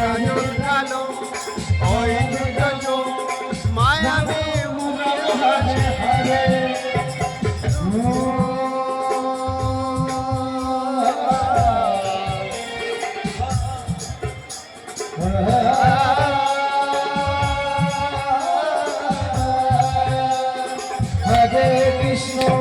উঠালো ওই দুটো চোখ মায়াবে মুখে হাসে হারে Hare Krishna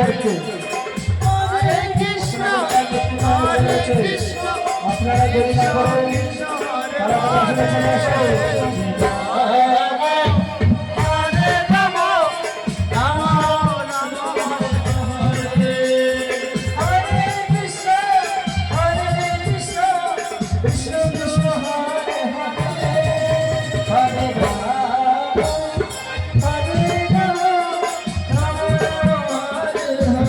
হচ্ছে আপনারা যদি না করেন তারা পড়াশোনা চলে আসবে Krishna Krishna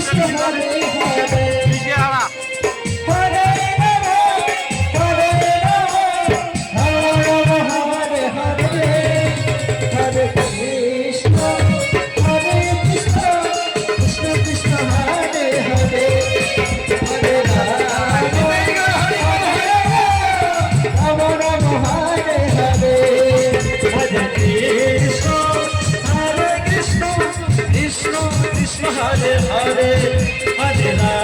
কৃষ্ণ হরে हरे हरे हरे राम